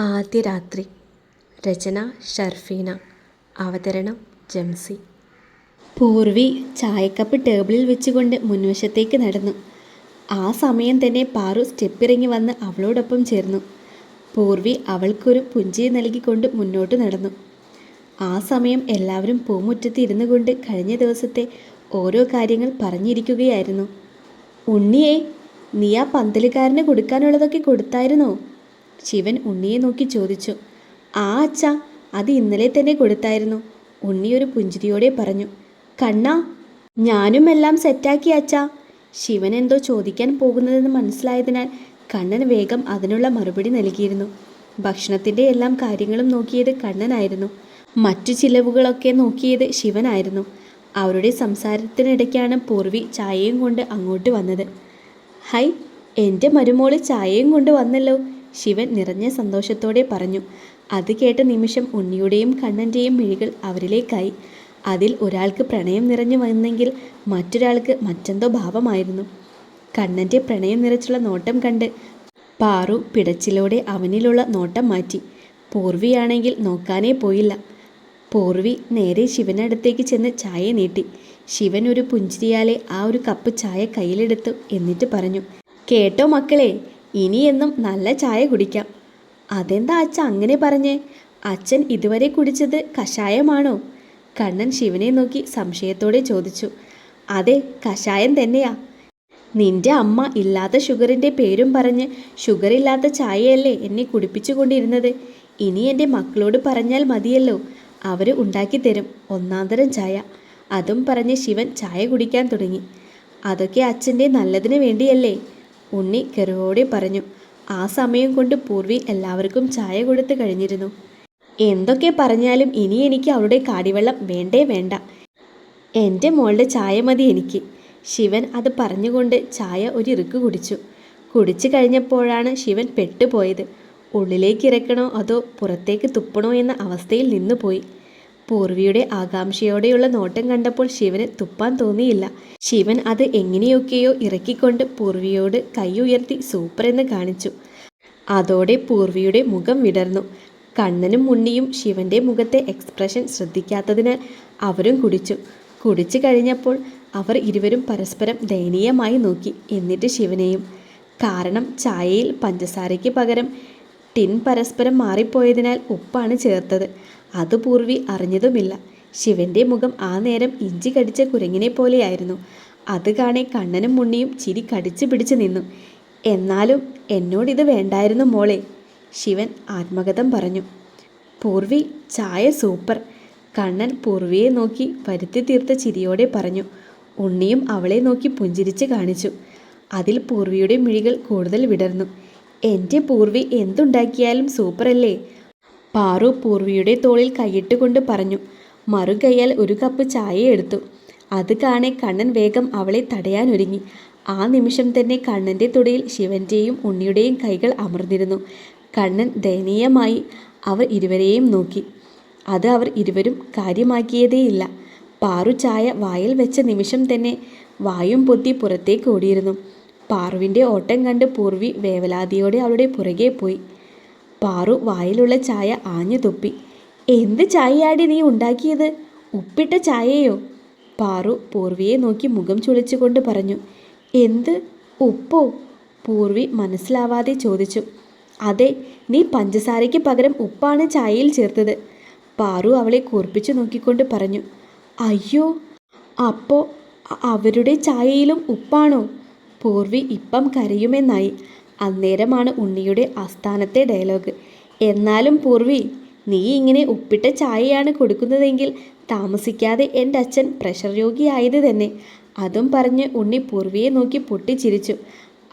ആദ്യ രാത്രി രചന ഷർഫീന. അവതരണം ജംസി. പൂർവി ചായക്കപ്പ് ടേബിളിൽ വെച്ചുകൊണ്ട് മുൻവശത്തേക്ക് നടന്നു. ആ സമയം തന്നെ പാറു സ്റ്റെപ്പിറങ്ങി വന്ന് അവളോടൊപ്പം ചേർന്നു. പൂർവി അവൾക്കൊരു പുഞ്ചിരി നൽകിക്കൊണ്ട് മുന്നോട്ട് നടന്നു. ആ സമയം എല്ലാവരും പൂമുറ്റത്ത് ഇരുന്നു കൊണ്ട് കഴിഞ്ഞ ദിവസത്തെ ഓരോ കാര്യങ്ങൾ പറഞ്ഞിരിക്കുകയായിരുന്നു. ഉണ്ണിയെ നീ ആ പന്തലുകാരന് കൊടുക്കാനുള്ളതൊക്കെ കൊടുത്തായിരുന്നോ? ശിവൻ ഉണ്ണിയെ നോക്കി ചോദിച്ചു ആ അച്ഛ അത് ഇന്നലെ തന്നെ കൊടുത്തായിരുന്നു. ഉണ്ണി ഒരു പുഞ്ചിരിയോടെ പറഞ്ഞു കണ്ണ ഞാനും എല്ലാം സെറ്റാക്കി അച്ഛ. ശിവൻ എന്തോ ചോദിക്കാൻ പോകുന്നതെന്ന് മനസ്സിലായതിനാൽ കണ്ണൻ വേഗം അതിനുള്ള മറുപടി നൽകിയിരുന്നു. ഭക്ഷണത്തിന്റെ എല്ലാം കാര്യങ്ങളും നോക്കിയത് കണ്ണനായിരുന്നു. മറ്റു ചിലവുകളൊക്കെ നോക്കിയത് ശിവനായിരുന്നു. അവരുടെ സംസാരത്തിനിടയ്ക്കാണ് പൂർവി ചായയും കൊണ്ട് അങ്ങോട്ട് വന്നത്. ഹൈ എന്റെ മരുമോൾ ചായയും കൊണ്ട് വന്നല്ലോ. ശിവൻ നിറഞ്ഞ സന്തോഷത്തോടെ പറഞ്ഞു. അത് കേട്ട നിമിഷം ഉണ്ണിയുടെയും കണ്ണന്റെയും മിഴികൾ അവരിലേക്കായി. അതിൽ ഒരാൾക്ക് പ്രണയം നിറഞ്ഞു വന്നെങ്കിൽ മറ്റൊരാൾക്ക് മറ്റെന്തോ ഭാവമായിരുന്നു. കണ്ണന്റെ പ്രണയം നിറച്ചുള്ള നോട്ടം കണ്ട് പാറു പിടച്ചിലോടെ അവനിലുള്ള നോട്ടം മാറ്റി. പൂർവിയാണെങ്കിൽ നോക്കാനേ പോയില്ല. പൂർവി നേരെ ശിവനടുത്തേക്ക് ചെന്ന് ചായ നീട്ടി. ശിവൻ ഒരു പുഞ്ചിരിയാലെ ആ ഒരു കപ്പ് ചായ കയ്യിലെടുത്തു എന്നിട്ട് പറഞ്ഞു. കേട്ടോ മക്കളെ ഇനിയെന്നും നല്ല ചായ കുടിക്കാം. അതെന്താ അച്ഛൻ അങ്ങനെ പറഞ്ഞേ? അച്ഛൻ ഇതുവരെ കുടിച്ചത് കഷായമാണോ? കണ്ണൻ ശിവനെ നോക്കി സംശയത്തോടെ ചോദിച്ചു. അതെ കഷായം തന്നെയാ. നിന്റെ അമ്മ ഇല്ലാത്ത ഷുഗറിന്റെ പേരും പറഞ്ഞ് ഷുഗറില്ലാത്ത ചായയല്ലേ എന്നെ കുടിപ്പിച്ചു കൊണ്ടിരുന്നത് ഇനി എന്റെ മക്കളോട് പറഞ്ഞാൽ മതിയല്ലോ. അവർ ഉണ്ടാക്കി തരും ഒന്നാന്തരം ചായ. അതും പറഞ്ഞ് ശിവൻ ചായ കുടിക്കാൻ തുടങ്ങി. അതൊക്കെ അച്ഛന്റെ നല്ലതിന് വേണ്ടിയല്ലേ? ഉണ്ണി ഗർവോടെ പറഞ്ഞു. ആ സമയം കൊണ്ട് പൂർവി എല്ലാവർക്കും ചായ കൊടുത്തു കഴിഞ്ഞിരുന്നു. എന്തൊക്കെ പറഞ്ഞാലും ഇനി എനിക്ക് അവളുടെ കാടിവെള്ളം വേണ്ടേ വേണ്ട. എന്റെ മോളുടെ ചായ മതി എനിക്ക്. ശിവൻ അത് പറഞ്ഞുകൊണ്ട് ചായ ഒരു ഇറുക്ക് കുടിച്ചു. കുടിച്ചു കഴിഞ്ഞപ്പോഴാണ് ശിവൻ പെട്ടുപോയത്. ഉള്ളിലേക്ക് ഇറക്കണോ അതോ പുറത്തേക്ക് തുപ്പണോ എന്ന അവസ്ഥയിൽ നിന്നുപോയി. പൂർവിയുടെ ആകാംക്ഷയോടെയുള്ള നോട്ടം കണ്ടപ്പോൾ ശിവന് തുപ്പാൻ തോന്നിയില്ല. ശിവൻ അത് എങ്ങനെയൊക്കെയോ ഇറക്കിക്കൊണ്ട് പൂർവിയോട് കൈ ഉയർത്തി സൂപ്പർ എന്ന് കാണിച്ചു. അതോടെ പൂർവിയുടെ മുഖം വിടർന്നു. കണ്ണനും മുണ്ണിയും ശിവന്റെ മുഖത്തെ എക്സ്പ്രഷൻ ശ്രദ്ധിക്കാത്തതിനാൽ അവരും കുടിച്ചു. കുടിച്ചു കഴിഞ്ഞപ്പോൾ അവർ ഇരുവരും പരസ്പരം ദയനീയമായി നോക്കി. എന്നിട്ട് ശിവനെയും. കാരണം ചായയിൽ പഞ്ചസാരയ്ക്ക് പകരം ടിൻ പരസ്പരം മാറിപ്പോയതിനാൽ ഉപ്പാണ് ചേർത്തത്. അത് പൂർവി അറിഞ്ഞതുമില്ല. ശിവന്റെ മുഖം ആ നേരം ഇഞ്ചി കടിച്ച കുരങ്ങിനെ പോലെയായിരുന്നു. അത് കാണെ കണ്ണനും മുണ്ണിയും ചിരി കടിച്ചു പിടിച്ചു നിന്നു. എന്നാലും എന്നോടിത് വേണ്ടായിരുന്നു മോളെ ശിവൻ ആത്മകഥം പറഞ്ഞു. പൂർവി ചായ സൂപ്പർ. കണ്ണൻ പൂർവിയെ നോക്കി വരുത്തി തീർത്ത ചിരിയോടെ പറഞ്ഞു. ഉണ്ണിയും അവളെ നോക്കി പുഞ്ചിരിച്ച് കാണിച്ചു. അതിൽ പൂർവിയുടെ മിഴികൾ കൂടുതൽ വിടർന്നു. എന്റെ പൂർവി എന്തുണ്ടാക്കിയാലും സൂപ്പറല്ലേ? പാറു പൂർവിയുടെ തോളിൽ കൈയിട്ടുകൊണ്ട് പറഞ്ഞു. മറുകൈയാൽ ഒരു കപ്പ് ചായ എടുത്തു. അത് കാണെ കണ്ണൻ വേഗം അവളെ തടയാനൊരുങ്ങി. ആ നിമിഷം തന്നെ കണ്ണന്റെ തുടയിൽ ശിവന്റെയും ഉണ്ണിയുടെയും കൈകൾ അമർന്നിരുന്നു. കണ്ണൻ ദയനീയമായി അവർ ഇരുവരെയും നോക്കി. അത് അവർ ഇരുവരും കാര്യമാക്കിയതേയില്ല. പാറു ചായ വായിൽ വെച്ച നിമിഷം തന്നെ വായും പൊത്തി പുറത്തേക്ക് ഓടിയിരുന്നു. പാറുവിന്റെ ഓട്ടം കണ്ട് പൂർവി വേവലാതിയോടെ അവളുടെ പുറകെ പോയി. പാറു വായിലുള്ള ചായ ആഞ്ഞു തുപ്പി. എന്ത് ചായയാടി നീ ഉണ്ടാക്കിയത്? ഉപ്പിട്ട ചായയോ? പാറു പൂർവിയെ നോക്കി മുഖം ചുളിച്ചുകൊണ്ട് പറഞ്ഞു. എന്ത്? ഉപ്പോ? പൂർവി മനസ്സിലാവാതെ ചോദിച്ചു. അതെ നീ പഞ്ചസാരയ്ക്ക് പകരം ഉപ്പാണ് ചായയിൽ ചേർത്തത്. പാറു അവളെ കൂർപ്പിച്ചു നോക്കിക്കൊണ്ട് പറഞ്ഞു. അയ്യോ അപ്പോ അവരുടെ ചായയിലും ഉപ്പാണോ? പൂർവി ഇപ്പം കരയുമെന്നായി. അന്നേരമാണ് ഉണ്ണിയുടെ ആസ്ഥാനത്തെ ഡയലോഗ്. എന്നാലും പൂർവി നീ ഇങ്ങനെ ഉപ്പിട്ട ചായയാണ് കൊടുക്കുന്നതെങ്കിൽ താമസിക്കാതെ എന്റെ അച്ഛൻ പ്രഷർ രോഗിയായത് തന്നെ. അതും പറഞ്ഞ് ഉണ്ണി പൂർവിയെ നോക്കി പൊട്ടിച്ചിരിച്ചു.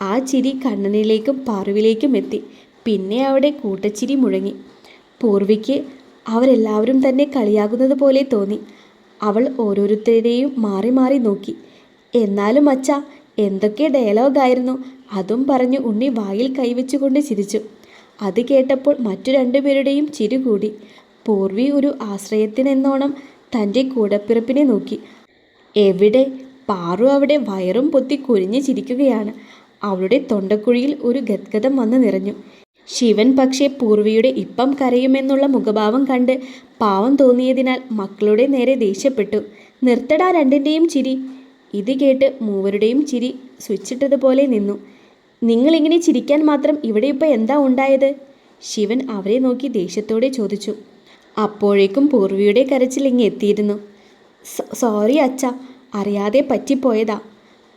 ആ ചിരി കണ്ണനിലേക്കും പാറുവിലേക്കും എത്തി. പിന്നെ അവിടെ കൂട്ടച്ചിരി മുഴങ്ങി. പൂർവിക്ക് അവരെല്ലാവരും തന്നെ കളിയാകുന്നത് പോലെ തോന്നി. അവൾ ഓരോരുത്തരെയും മാറി മാറി നോക്കി. എന്നാലും അച്ഛ എന്തൊക്കെ ഡയലോഗായിരുന്നു. അതും പറഞ്ഞ് ഉണ്ണി വായിൽ കൈവച്ചുകൊണ്ട് ചിരിച്ചു. അത് കേട്ടപ്പോൾ മറ്റു രണ്ടുപേരുടെയും ചിരി കൂടി. പൂർവി ഒരു ആശ്രയത്തിനെന്നോണം തന്റെ കൂടപ്പിറപ്പിനെ നോക്കി. എവിടെ? പാറു അവിടെ വയറും പൊത്തി കുരിഞ്ഞു ചിരിക്കുകയാണ്. അവളുടെ തൊണ്ടക്കുഴിയിൽ ഒരു ഗദ്ഗതം വന്ന് നിറഞ്ഞു. ശിവൻ പക്ഷേ പൂർവിയുടെ ഇപ്പം കരയുമെന്നുള്ള മുഖഭാവം കണ്ട് പാവം തോന്നിയതിനാൽ മക്കളുടെ നേരെ ദേഷ്യപ്പെട്ടു. നിർത്തടാ രണ്ടിന്റെയും ചിരി. ഇത് കേട്ട് മൂവരുടെയും ചിരി സ്വിച്ചിട്ടതുപോലെ നിന്നു. നിങ്ങളിങ്ങനെ ചിരിക്കാൻ മാത്രം ഇവിടെ ഇപ്പോൾ എന്താ ഉണ്ടായത്? ശിവൻ അവരെ നോക്കി ദേഷ്യത്തോടെ ചോദിച്ചു. അപ്പോഴേക്കും പൂർവിയുടെ കരച്ചിൽ ഇങ്ങ് എത്തിയിരുന്നു. സോറി അച്ഛ അറിയാതെ പറ്റിപ്പോയതാ.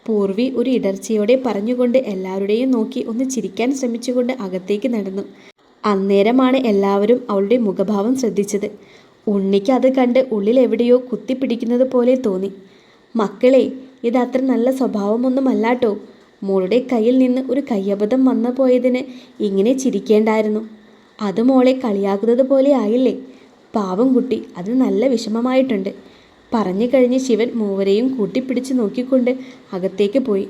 പൂർവി ഒരു ഇടർച്ചയോടെ പറഞ്ഞുകൊണ്ട് എല്ലാവരുടെയും നോക്കി ഒന്ന് ചിരിക്കാൻ ശ്രമിച്ചുകൊണ്ട് അകത്തേക്ക് നടന്നു. അന്നേരമാണ് എല്ലാവരും അവളുടെ മുഖഭാവം ശ്രദ്ധിച്ചത്. ഉണ്ണിക്ക് അത് കണ്ട് ഉള്ളിൽ എവിടെയോ കുത്തിപ്പിടിക്കുന്നത് പോലെ തോന്നി. മക്കളെ ഇത് അത്ര നല്ല സ്വഭാവമൊന്നുമല്ലാട്ടോ. മോളുടെ കയ്യിൽ നിന്ന് ഒരു കയ്യബദ്ധം വന്നു പോയതിന് ഇങ്ങനെ ചിരിക്കേണ്ടായിരുന്നു. അത് മോളെ കളിയാക്കുന്നത് പോലെ ആയില്ലേ? പാവം കുട്ടി അത് നല്ല വിഷമമായിട്ടുണ്ട്. പറഞ്ഞു കഴിഞ്ഞ് ശിവൻ മൂവരെയും കൂട്ടിപ്പിടിച്ച് നോക്കിക്കൊണ്ട് അകത്തേക്ക് പോയി.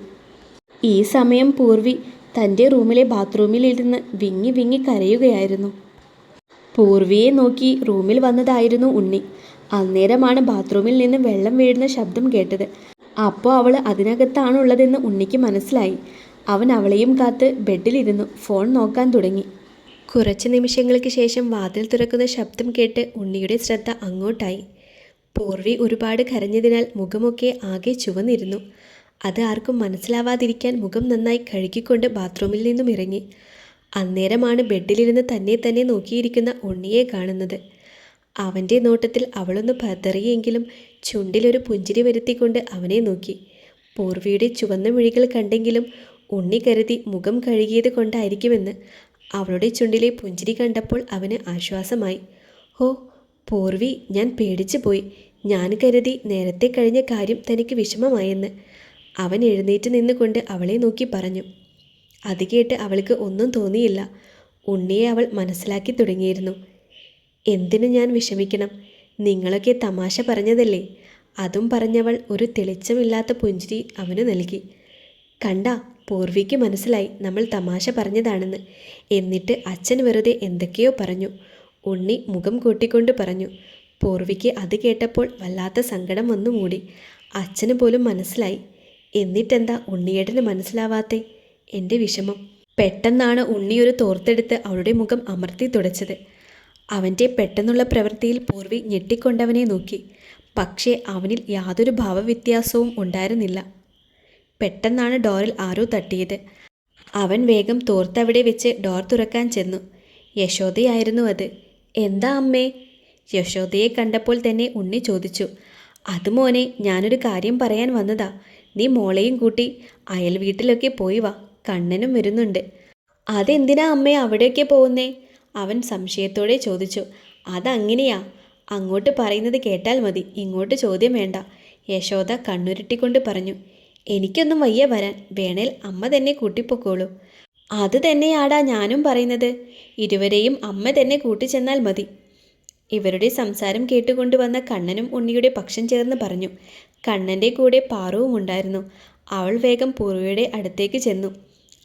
ഈ സമയം പൂർവി തന്റെ റൂമിലെ ബാത്റൂമിലിരുന്ന് വിങ്ങി വിങ്ങി കരയുകയായിരുന്നു. പൂർവിയെ നോക്കി റൂമിൽ വന്നതായിരുന്നു ഉണ്ണി. അന്നേരമാണ് ബാത്റൂമിൽ നിന്ന് വെള്ളം വീഴുന്ന ശബ്ദം കേട്ടത്. അപ്പോൾ അവൾ അതിനകത്താണുള്ളതെന്ന് ഉണ്ണിക്ക് മനസ്സിലായി. അവൻ അവളെയും കാത്ത് ബെഡിലിരുന്നു ഫോൺ നോക്കാൻ തുടങ്ങി. കുറച്ച് നിമിഷങ്ങൾക്ക് ശേഷം വാതിൽ തുറക്കുന്ന ശബ്ദം കേട്ട് ഉണ്ണിയുടെ ശ്രദ്ധ അങ്ങോട്ടായി. പൂർവി ഒരുപാട് കരഞ്ഞതിനാൽ മുഖമൊക്കെ ആകെ ചുവന്നിരുന്നു. അത് ആർക്കും മനസ്സിലാവാതിരിക്കാൻ മുഖം നന്നായി കഴുകിക്കൊണ്ട് ബാത്റൂമിൽ നിന്നും ഇറങ്ങി. അന്നേരമാണ് ബെഡിലിരുന്ന് തന്നെ തന്നെ നോക്കിയിരിക്കുന്ന ഉണ്ണിയെ കാണുന്നത്. അവന്റെ നോട്ടത്തിൽ അവളൊന്ന് പതറിയെങ്കിലും ചുണ്ടിലൊരു പുഞ്ചിരി വരുത്തിക്കൊണ്ട് അവനെ നോക്കി. പൂർവിയുടെ ചുവന്ന മിഴികൾ കണ്ടെങ്കിലും ഉണ്ണി കരുതി മുഖം കഴുകിയത് കൊണ്ടായിരിക്കുമെന്ന് അവളുടെ ചുണ്ടിലെ പുഞ്ചിരി കണ്ടപ്പോൾ അവന് ആശ്വാസമായി. ഹോ പൂർവി ഞാൻ പേടിച്ചു പോയി. ഞാൻ കരുതി നേരത്തെ കഴിഞ്ഞ കാര്യം തനിക്ക് വിഷമമായെന്ന്. അവൻ എഴുന്നേറ്റ് നിന്നുകൊണ്ട് അവളെ നോക്കി പറഞ്ഞു. അത് കേട്ട് അവൾക്ക് ഒന്നും തോന്നിയില്ല. ഉണ്ണിയെ അവൾ മനസ്സിലാക്കി തുടങ്ങിയിരുന്നു. എന്തിനു ഞാൻ വിഷമിക്കണം? നിങ്ങളൊക്കെ തമാശ പറഞ്ഞതല്ലേ? അതും പറഞ്ഞവൾ ഒരു തെളിച്ചമില്ലാത്ത പുഞ്ചിരി അവന് നൽകി. കണ്ട പൂർവിക്ക് മനസ്സിലായി നമ്മൾ തമാശ പറഞ്ഞതാണെന്ന്. എന്നിട്ട് അച്ഛൻ വെറുതെ എന്തൊക്കെയോ പറഞ്ഞു. ഉണ്ണി മുഖം കൂട്ടിക്കൊണ്ട് പറഞ്ഞു പൂർവിക്ക് അത് കേട്ടപ്പോൾ വല്ലാത്ത സങ്കടം വന്നു മൂടി. അച്ഛന് പോലും മനസ്സിലായി. എന്നിട്ടെന്താ ഉണ്ണിയേട്ടന് മനസ്സിലാവാത്തെ? എന്റെ വിഷമം. പെട്ടെന്നാണ് ഉണ്ണി ഒരു തോർത്തെടുത്ത് അവളുടെ മുഖം അമർത്തി തുടച്ചത്. അവന്റെ പെട്ടെന്നുള്ള പ്രവൃത്തിയിൽ പൂർവി ഞെട്ടിക്കൊണ്ടവനെ നോക്കി. പക്ഷേ അവനിൽ യാതൊരു ഭാവവ്യത്യാസവും ഉണ്ടായിരുന്നില്ല. പെട്ടെന്നാണ് ഡോറിൽ ആരോ തട്ടിയത്. അവൻ വേഗം തോർത്തവിടെ വെച്ച് ഡോർ തുറക്കാൻ ചെന്നു. യശോദയായിരുന്നു അത്. എന്താ അമ്മേ? യശോദയെ കണ്ടപ്പോൾ തന്നെ ഉണ്ണി ചോദിച്ചു. അത് മോനെ ഞാനൊരു കാര്യം പറയാൻ വന്നതാ. നീ മോളെയും കൂട്ടി അയൽ വീട്ടിലൊക്കെ പോയി വാ. കണ്ണനും വരുന്നുണ്ട്. അതെന്തിനാ അമ്മേ അവിടെയൊക്കെ പോകുന്നേ? അവൻ സംശയത്തോടെ ചോദിച്ചു അതങ്ങനെയാ? അങ്ങോട്ട് പറയുന്നത് കേട്ടാൽ മതി ഇങ്ങോട്ട് ചോദ്യം വേണ്ട യശോദ കണ്ണുരുട്ടിക്കൊണ്ട് പറഞ്ഞു. എനിക്കൊന്നും വയ്യ വരാൻ വേണേൽ അമ്മ തന്നെ കൂട്ടിപ്പൊക്കോളൂ. അത് തന്നെയാടാ ഞാനും പറയുന്നത്. ഇരുവരെയും അമ്മ തന്നെ കൂട്ടിച്ചെന്നാൽ മതി. ഇവരുടെ സംസാരം കേട്ടുകൊണ്ട് വന്ന കണ്ണനും ഉണ്ണിയുടെ പക്ഷം ചേർന്ന് പറഞ്ഞു. കണ്ണന്റെ കൂടെ പാറുവും ഉണ്ടായിരുന്നു അവൾ വേഗം പൂർവയുടെ അടുത്തേക്ക് ചെന്നു.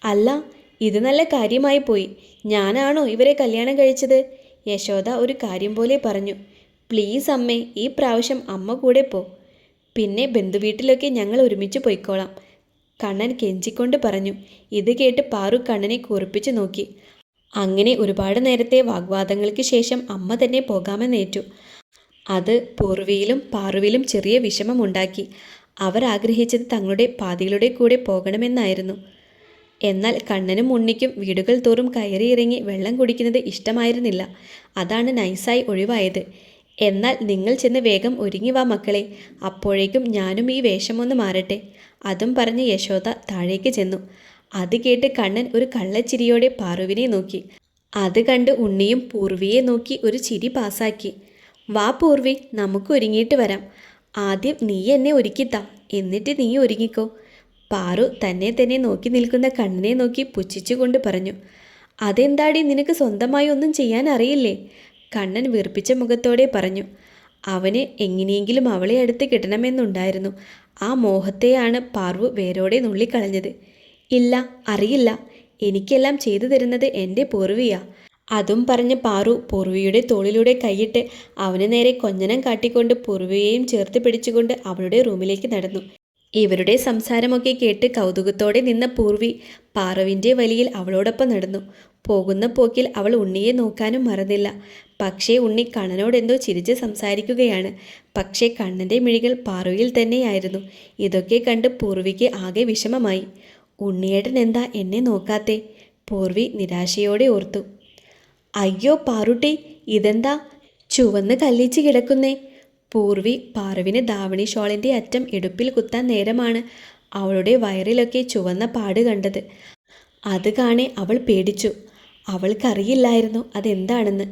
അല്ല ഇത് നല്ല കാര്യമായി പോയി. ഞാനാണോ ഇവരെ കല്യാണം കഴിച്ചത്? യശോദ ഒരു കാര്യം പോലെ പറഞ്ഞു. പ്ലീസ് അമ്മേ ഈ പ്രാവശ്യം അമ്മ കൂടെ പോ. പിന്നെ ബന്ധുവീട്ടിലൊക്കെ ഞങ്ങൾ ഒരുമിച്ച് പോയിക്കോളാം കണ്ണൻ കെഞ്ചിക്കൊണ്ട് പറഞ്ഞു. ഇത് കേട്ട് പാറു കണ്ണനെ കുറിപ്പിച്ചു നോക്കി. അങ്ങനെ ഒരുപാട് നേരത്തെ വാഗ്വാദങ്ങൾക്ക് ശേഷം അമ്മ തന്നെ പോകാമെന്നേറ്റു അത് പൂർവിയിലും പാറുവിലും ചെറിയ വിഷമമുണ്ടാക്കി അവർ ആഗ്രഹിച്ചത് തങ്ങളുടെ പാതികളുടെ കൂടെ പോകണമെന്നായിരുന്നു. എന്നാൽ കണ്ണനും ഉണ്ണിക്കും വീടുകൾ തോറും കയറി ഇറങ്ങി വെള്ളം കുടിക്കുന്നത് ഇഷ്ടമായിരുന്നില്ല. അതാണ് നൈസായി ഒഴിവായത്. എന്നാൽ നിങ്ങൾ ചെന്ന് വേഗം ഒരുങ്ങി വാ മക്കളെ. അപ്പോഴേക്കും ഞാനും ഈ വേഷമൊന്ന് മാറട്ടെ. അതും പറഞ്ഞ് യശോദ താഴേക്ക് ചെന്നു. അത് കേട്ട് കണ്ണൻ ഒരു കള്ളച്ചിരിയോടെ പാറുവിനെ നോക്കി. അത് കണ്ട് ഉണ്ണിയും പൂർവിയെ നോക്കി ഒരു ചിരി പാസാക്കി. വാ പൂർവി നമുക്ക് ഒരുങ്ങിയിട്ട് വരാം. ആദ്യം നീ എന്നെ ഒരുക്കിത്താം. എന്നിട്ട് നീ ഒരുങ്ങിക്കോ. പാറു തന്നെ തന്നെ നോക്കി നിൽക്കുന്ന കണ്ണിനെ നോക്കി പുച്ഛിച്ചുകൊണ്ട് പറഞ്ഞു അതെന്താടി നിനക്ക് സ്വന്തമായി ഒന്നും ചെയ്യാൻ അറിയില്ലേ? കണ്ണൻ വീർപ്പിച്ച മുഖത്തോടെ പറഞ്ഞു അവന് എങ്ങനെയെങ്കിലും അവളെ അടുത്ത് കിട്ടണമെന്നുണ്ടായിരുന്നു. ആ മോഹത്തെയാണ് പാർവ് വേരോടെ നുള്ളിക്കളഞ്ഞത്. ഇല്ല അറിയില്ല. എനിക്കെല്ലാം ചെയ്തു തരുന്നത് എന്റെ പൂർവിയാ. അതും പറഞ്ഞ് പാറു പൂർവിയുടെ തോളിലൂടെ കൈയിട്ട് അവന് നേരെ കൊഞ്ഞനം കാട്ടിക്കൊണ്ട് പൂർവിയെയും ചേർത്ത് പിടിച്ചുകൊണ്ട് അവളുടെ റൂമിലേക്ക് നടന്നു. ഇവരുടെ സംസാരമൊക്കെ കേട്ട് കൗതുകത്തോടെ നിന്ന പൂർവി പാറവിന്റെ വലിയിൽ അവളോടൊപ്പം നടന്നു. പോകുന്ന പോക്കിൽ അവൾ ഉണ്ണിയെ നോക്കാനും മറന്നില്ല. പക്ഷേ ഉണ്ണി കണ്ണനോടെന്തോ ചിരിച്ച് സംസാരിക്കുകയാണ്. പക്ഷേ കണ്ണന്റെ മിഴികൾ പാറവിയിൽ തന്നെയായിരുന്നു. ഇതൊക്കെ കണ്ട് പൂർവിക്ക് ആകെ വിഷമമായി. ഉണ്ണിയേട്ടൻ എന്താ എന്നെ നോക്കാത്തെ? പൂർവി നിരാശയോടെ ഓർത്തു. അയ്യോ പാറുട്ടി ഇതെന്താ? ചുവന്ന് കല്ലിച്ച് കിടക്കുന്നേ. പൂർവി പാർവിന് ധാവണി ഷോളിന്റെ അറ്റം ഇടുപ്പിൽ കുത്താൻ നേരമാണ് അവളുടെ വയറിലൊക്കെ ചുവന്ന പാട് കണ്ടത്. അത് കാണെ അവൾ പേടിച്ചു. അവൾക്കറിയില്ലായിരുന്നു അതെന്താണെന്ന്.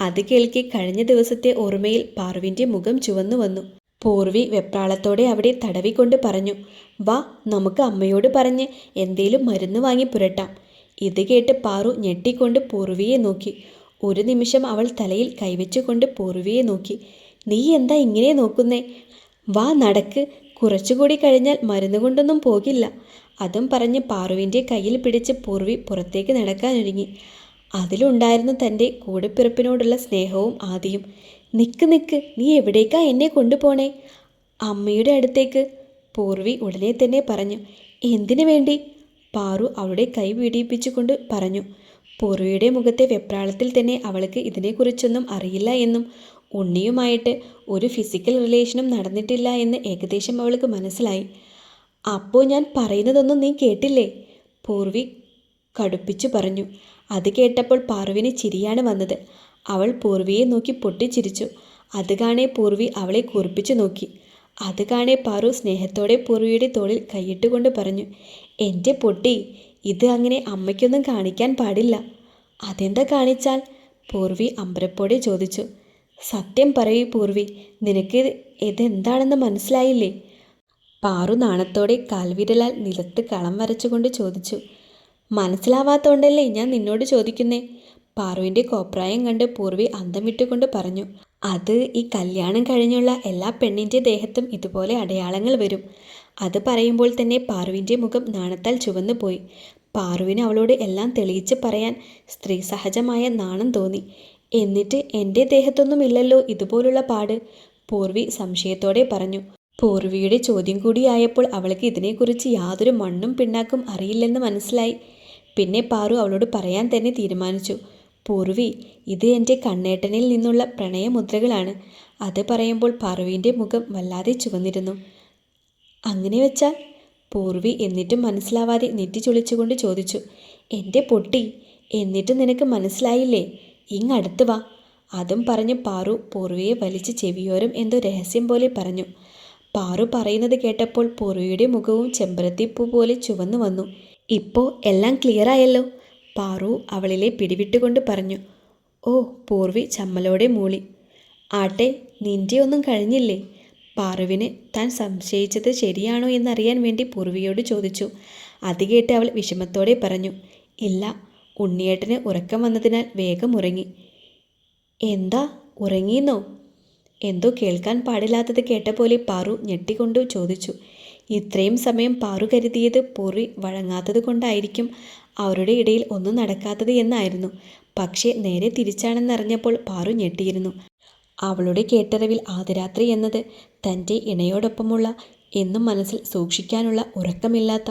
അത് കേൾക്കി കഴിഞ്ഞ ദിവസത്തെ ഓർമ്മയിൽ പാർവിന്റെ മുഖം ചുവന്നു വന്നു. പൂർവി വെപ്രാളത്തോടെ അവിടെ തടവിക്കൊണ്ട് പറഞ്ഞു വാ നമുക്ക് അമ്മയോട് പറഞ്ഞ് എന്തേലും മരുന്ന് വാങ്ങി പുരട്ടാം. ഇത് കേട്ട് പാറു ഞെട്ടിക്കൊണ്ട് പൂർവിയെ നോക്കി. ഒരു നിമിഷം അവൾ തലയിൽ കൈവച്ചുകൊണ്ട് പൂർവിയെ നോക്കി. നീ എന്താ ഇങ്ങനെ നോക്കുന്നേ? വാ നടക്ക്. കുറച്ചുകൂടി കഴിഞ്ഞാൽ മരുന്ന് കൊണ്ടൊന്നും പോകില്ല. അതും പറഞ്ഞ് പാറുവിന്റെ കയ്യിൽ പിടിച്ച് പൂർവി പുറത്തേക്ക് നടക്കാനൊരുങ്ങി. അതിലുണ്ടായിരുന്നു തന്റെ കൂടെപ്പിറപ്പിനോടുള്ള സ്നേഹവും ആദിയും നിക്ക് നിക്ക് നീ എവിടേക്കാ എന്നെ കൊണ്ടുപോണേ? അമ്മയുടെ അടുത്തേക്ക് പൂർവി ഉടനെ തന്നെ പറഞ്ഞു എന്തിനു വേണ്ടി? പാറു അവളുടെ കൈ പീഡിപ്പിച്ചുകൊണ്ട് പറഞ്ഞു പൂർവിയുടെ മുഖത്തെ വെപ്രാളത്തിൽ തന്നെ അവൾക്ക് ഇതിനെക്കുറിച്ചൊന്നും അറിയില്ല എന്നും ഉണ്ണിയുമായിട്ട് ഒരു ഫിസിക്കൽ റിലേഷനും നടന്നിട്ടില്ല എന്ന് ഏകദേശം അവൾക്ക് മനസ്സിലായി. അപ്പോൾ ഞാൻ പറയുന്നതൊന്നും നീ കേട്ടില്ലേ? പൂർവി കടുപ്പിച്ചു പറഞ്ഞു. അത് കേട്ടപ്പോൾ പാർവിന് ചിരിയാണ് വന്നത്. അവൾ പൂർവിയെ നോക്കി പൊട്ടിച്ചിരിച്ചു. അത് കാണേ പൂർവി അവളെ കുറിപ്പിച്ചു നോക്കി. അത് കാണേ പാറു സ്നേഹത്തോടെ പൂർവിയുടെ തോളിൽ കൈയിട്ടുകൊണ്ട് പറഞ്ഞു എന്റെ പൊട്ടി ഇത് അങ്ങനെ അമ്മയ്ക്കൊന്നും കാണിക്കാൻ പാടില്ല. അതെന്താ കാണിച്ചാൽ? പൂർവി അമ്പരപ്പോടെ ചോദിച്ചു. സത്യം പറയൂ പൂർവി നിനക്ക് ഇത് ഇതെന്താണെന്ന് മനസ്സിലായില്ലേ? പാറു നാണത്തോടെ കാൽവിരലാൽ നിലത്ത് കളം വരച്ചുകൊണ്ട് ചോദിച്ചു. മനസ്സിലാവാത്തോണ്ടല്ലേ ഞാൻ നിന്നോട് ചോദിക്കുന്നേ? പാറുവിന്റെ കോപ്രായം കണ്ട് പൂർവി അന്തം വിട്ടുകൊണ്ട് പറഞ്ഞു. അത് ഈ കല്യാണം കഴിഞ്ഞുള്ള എല്ലാ പെണ്ണിന്റെ ദേഹത്തും ഇതുപോലെ അടയാളങ്ങൾ വരും. അത് പറയുമ്പോൾ തന്നെ പാറുവിന്റെ മുഖം നാണത്താൽ ചുവന്നു പോയി. പാറുവിന് അവളോട് എല്ലാം തെളിയിച്ച് പറയാൻ സ്ത്രീ സഹജമായ നാണം തോന്നി. എന്നിട്ട് എന്റെ ദേഹത്തൊന്നുമില്ലല്ലോ ഇതുപോലുള്ള പാട്. പൂർവി സംശയത്തോടെ പറഞ്ഞു. പൂർവിയുടെ ചോദ്യം കൂടിയായപ്പോൾ അവൾക്ക് ഇതിനെക്കുറിച്ച് യാതൊരു മണ്ണും പിണ്ണാക്കും അറിയില്ലെന്ന് മനസ്സിലായി. പിന്നെ പാറു അവളോട് പറയാൻ തന്നെ തീരുമാനിച്ചു. പൂർവി ഇത് എന്റെ കണ്ണേട്ടനിൽ നിന്നുള്ള പ്രണയമുദ്രകളാണ്. അത് പറയുമ്പോൾ പാറുവിന്റെ മുഖം വല്ലാതെ ചുവന്നിരുന്നു. അങ്ങനെ വെച്ചാൽ? പൂർവി എന്നിട്ടും മനസ്സിലാവാതെ നെറ്റി ചൊളിച്ചുകൊണ്ട് ചോദിച്ചു. എന്റെ പൊട്ടി എന്നിട്ട് നിനക്ക് മനസ്സിലായില്ലേ? ഇങ്ങടുത്ത് വാ. അതും പറഞ്ഞ് പാറു പൂർവിയെ വലിച്ച് ചെവിയോരം എന്തോ രഹസ്യം പോലെ പറഞ്ഞു. പാറു പറയുന്നത് കേട്ടപ്പോൾ പൂർവിയുടെ മുഖവും ചെമ്പരത്തിപ്പൂ പോലെ ചുവന്നു വന്നു. ഇപ്പോൾ എല്ലാം ക്ലിയറായല്ലോ പാറു അവളിലെ പിടിവിട്ടുകൊണ്ട് പറഞ്ഞു. ഓ പൂർവി ചമ്മലോടെ മൂളി. ആട്ടെ നിന്റെ ഒന്നും കഴിഞ്ഞില്ലേ? പാറുവിന് താൻ സംശയിച്ചത് ശരിയാണോ എന്നറിയാൻ വേണ്ടി പൂർവിയോട് ചോദിച്ചു. അത് കേട്ട് അവൾ വിഷമത്തോടെ പറഞ്ഞു. ഇല്ല ഉണ്ണിയേട്ടന് ഉറക്കം വന്നതിനാൽ വേഗം ഉറങ്ങി. എന്താ? ഉറങ്ങിയെന്നോ എന്തോ കേൾക്കാൻ പാടില്ലാത്തത് കേട്ട പോലെ പാറു ഞെട്ടിക്കൊണ്ട് ചോദിച്ചു. ഇത്രയും സമയം പാറു കരുതിയത് പൊറി വഴങ്ങാത്തത് കൊണ്ടായിരിക്കും. അവരുടെ ഇടയിൽ ഒന്നും നടക്കാത്തത് എന്നായിരുന്നു. പക്ഷേ നേരെ തിരിച്ചാണെന്നറിഞ്ഞപ്പോൾ പാറു ഞെട്ടിയിരുന്നു. അവളുടെ കേട്ടറിവിൽ ആദ്യരാത്രി എന്നത് തന്റെ ഇണയോടൊപ്പമുള്ള എന്നും മനസ്സിൽ സൂക്ഷിക്കാനുള്ള ഉറക്കമില്ലാത്ത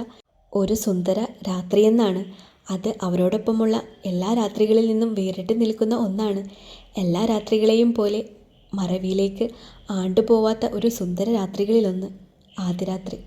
ഒരു സുന്ദര രാത്രിയെന്നാണ്. അത് അവരോടൊപ്പമുള്ള എല്ലാ രാത്രികളിൽ നിന്നും വേറിട്ട് നിൽക്കുന്ന ഒന്നാണ്. എല്ലാ രാത്രികളെയും പോലെ മറവിയിലേക്ക് ആണ്ടുപോവാത്ത ഒരു സുന്ദര രാത്രികളിലൊന്ന് ആദ്യരാത്രി.